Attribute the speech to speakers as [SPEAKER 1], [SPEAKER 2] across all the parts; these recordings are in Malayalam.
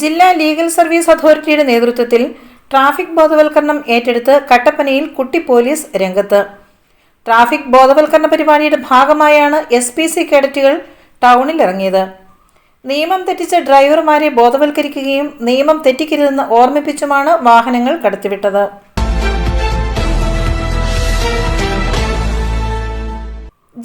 [SPEAKER 1] ജില്ലാ ലീഗൽ സർവീസ് അതോറിറ്റിയുടെ നേതൃത്വത്തിൽ ട്രാഫിക് ബോധവൽക്കരണം ഏറ്റെടുത്ത് കട്ടപ്പനയിൽ കുട്ടി പോലീസ് രംഗത്ത്. ട്രാഫിക് ബോധവൽക്കരണ പരിപാടിയുടെ ഭാഗമായാണ് എസ് പി സി കേഡറ്റുകൾ ടൗണിൽ ഇറങ്ങിയത്. നിയമം തെറ്റിച്ച ഡ്രൈവർമാരെ ബോധവൽക്കരിക്കുകയും നിയമം തെറ്റിക്കരുതെന്ന് ഓർമ്മിപ്പിച്ചുമാണ് വാഹനങ്ങൾ കടത്തിവിട്ടത്.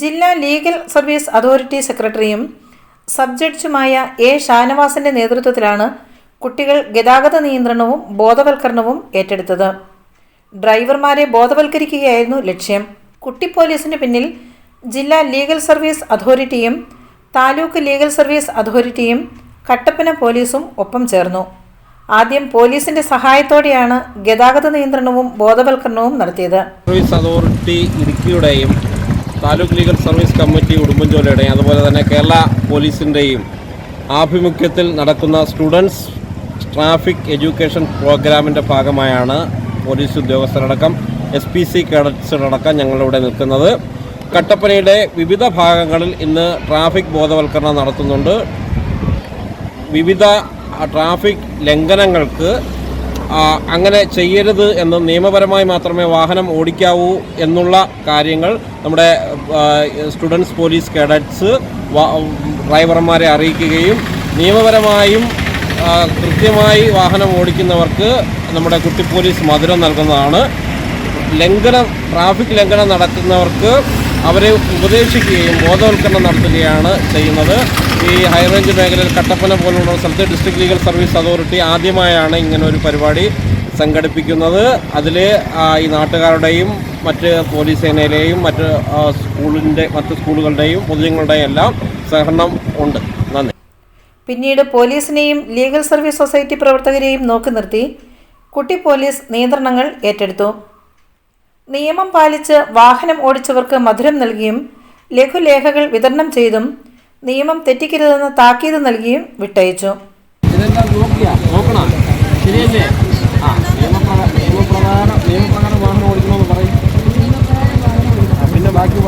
[SPEAKER 1] ജില്ലാ ലീഗൽ സർവീസ് അതോറിറ്റി സെക്രട്ടറിയും സബ് ജഡ്ജുമായ എ ഷാനവാസിന്റെ നേതൃത്വത്തിലാണ് കുട്ടികൾ ഗതാഗത നിയന്ത്രണവും ബോധവൽക്കരണവും ഏറ്റെടുത്തത്. ഡ്രൈവർമാരെ ബോധവൽക്കരിക്കുകയായിരുന്നു ലക്ഷ്യം. കുട്ടി പോലീസിന് പിന്നിൽ ജില്ലാ ലീഗൽ സർവീസ് അതോറിറ്റിയും താലൂക്ക് ലീഗൽ സർവീസ് അതോറിറ്റിയും കട്ടപ്പന പോലീസും ഒപ്പം ചേർന്നു. ആദ്യം പോലീസിന്റെ സഹായത്തോടെയാണ് ഗതാഗത നിയന്ത്രണവും ബോധവൽക്കരണവും നടത്തിയത്.
[SPEAKER 2] സർവീസ് അതോറിറ്റി ഇടുക്കിയുടെയും താലൂക്ക് ലീഗൽ സർവീസ് കമ്മിറ്റി ഉടുമ്പൻചോലയുടെയും അതുപോലെ തന്നെ കേരള പോലീസിന്റെയും ആഭിമുഖ്യത്തിൽ നടക്കുന്ന സ്റ്റുഡൻസ് ട്രാഫിക് എഡ്യൂക്കേഷൻ പ്രോഗ്രാമിന്റെ ഭാഗമായാണ് പോലീസ് ഉദ്യോഗസ്ഥരടക്കം എസ് പി സി കേഡറ്റ്സുകളടക്കം ഞങ്ങളിവിടെ നിൽക്കുന്നത്. കട്ടപ്പനയുടെ വിവിധ ഭാഗങ്ങളിൽ ഇന്ന് ട്രാഫിക് ബോധവൽക്കരണം നടത്തുന്നുണ്ട്. വിവിധ ട്രാഫിക് ലംഘനങ്ങൾക്ക് അങ്ങനെ ചെയ്യരുത് എന്ന് നിയമപരമായി മാത്രമേ വാഹനം ഓടിക്കാവൂ എന്നുള്ള കാര്യങ്ങൾ നമ്മുടെ സ്റ്റുഡൻസ് പോലീസ് കേഡറ്റ്സ് ഡ്രൈവർമാരെ അറിയിക്കുകയും നിയമപരമായും കൃത്യമായി വാഹനം ഓടിക്കുന്നവർക്ക് നമ്മുടെ കുട്ടി പോലീസ് മധുരം നൽകുന്നതാണ്. ലംഘനം ട്രാഫിക് ലംഘനം നടത്തുന്നവർക്ക് അവരെ ഉപദേശിക്കുകയും ബോധവൽക്കരണം നടത്തുകയാണ് ചെയ്യുന്നത്. ഈ ഹൈറേഞ്ച് മേഖലയിൽ കട്ടപ്പന പോലുള്ള സ്ഥലത്ത് ഡിസ്ട്രിക്ട് ലീഗൽ സർവീസ് അതോറിറ്റി ആദ്യമായാണ് ഇങ്ങനെ ഒരു പരിപാടി സംഘടിപ്പിക്കുന്നത്. അതിൽ ഈ നാട്ടുകാരുടെയും മറ്റ് പോലീസ് സേനയിലെയും മറ്റ് സ്കൂളിന്റെ മറ്റ് സ്കൂളുകളുടെയും പൊതുജനങ്ങളുടെയും എല്ലാം സഹകരണം ഉണ്ട്. നന്ദി.
[SPEAKER 1] പിന്നീട് പോലീസിനെയും ലീഗൽ സർവീസ് സൊസൈറ്റി പ്രവർത്തകരെയും നോക്കി നിർത്തി കുട്ടി പോലീസ് നിയന്ത്രണങ്ങൾ ഏറ്റെടുത്തു. നിയമം പാലിച്ച് വാഹനം ഓടിച്ചവർക്ക് മധുരം നൽകിയും ലഘുലേഖകൾ വിതരണം ചെയ്തും നിയമം തെറ്റിക്കരുതെന്ന് താക്കീത് നൽകിയും വിട്ടയച്ചു.
[SPEAKER 2] പിന്നെ ബാക്കി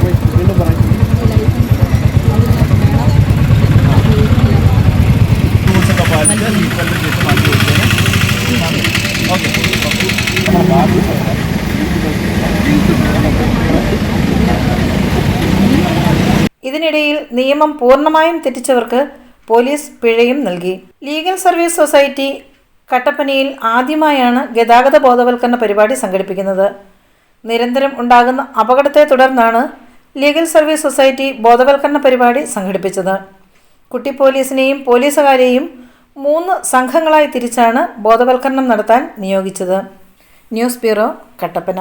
[SPEAKER 1] ഇതിനിടയിൽ നിയമം പൂർണമായും തെറ്റിച്ചവർക്ക് പോലീസ് പിഴയും നൽകി. ലീഗൽ സർവീസ് സൊസൈറ്റി കട്ടപ്പനയിൽ ആദ്യമായാണ് ഗതാഗത ബോധവൽക്കരണ പരിപാടി സംഘടിപ്പിക്കുന്നത്. നിരന്തരം ഉണ്ടാകുന്ന അപകടത്തെ തുടർന്നാണ് ലീഗൽ സർവീസ് സൊസൈറ്റി ബോധവൽക്കരണ പരിപാടി സംഘടിപ്പിച്ചത്. കുട്ടി പോലീസിനെയും പോലീസുകാരെയും മൂന്ന് സംഘങ്ങളായി തിരിച്ചാണ് ബോധവൽക്കരണം നടത്താൻ നിയോഗിച്ചത്. News bureau Kattappana.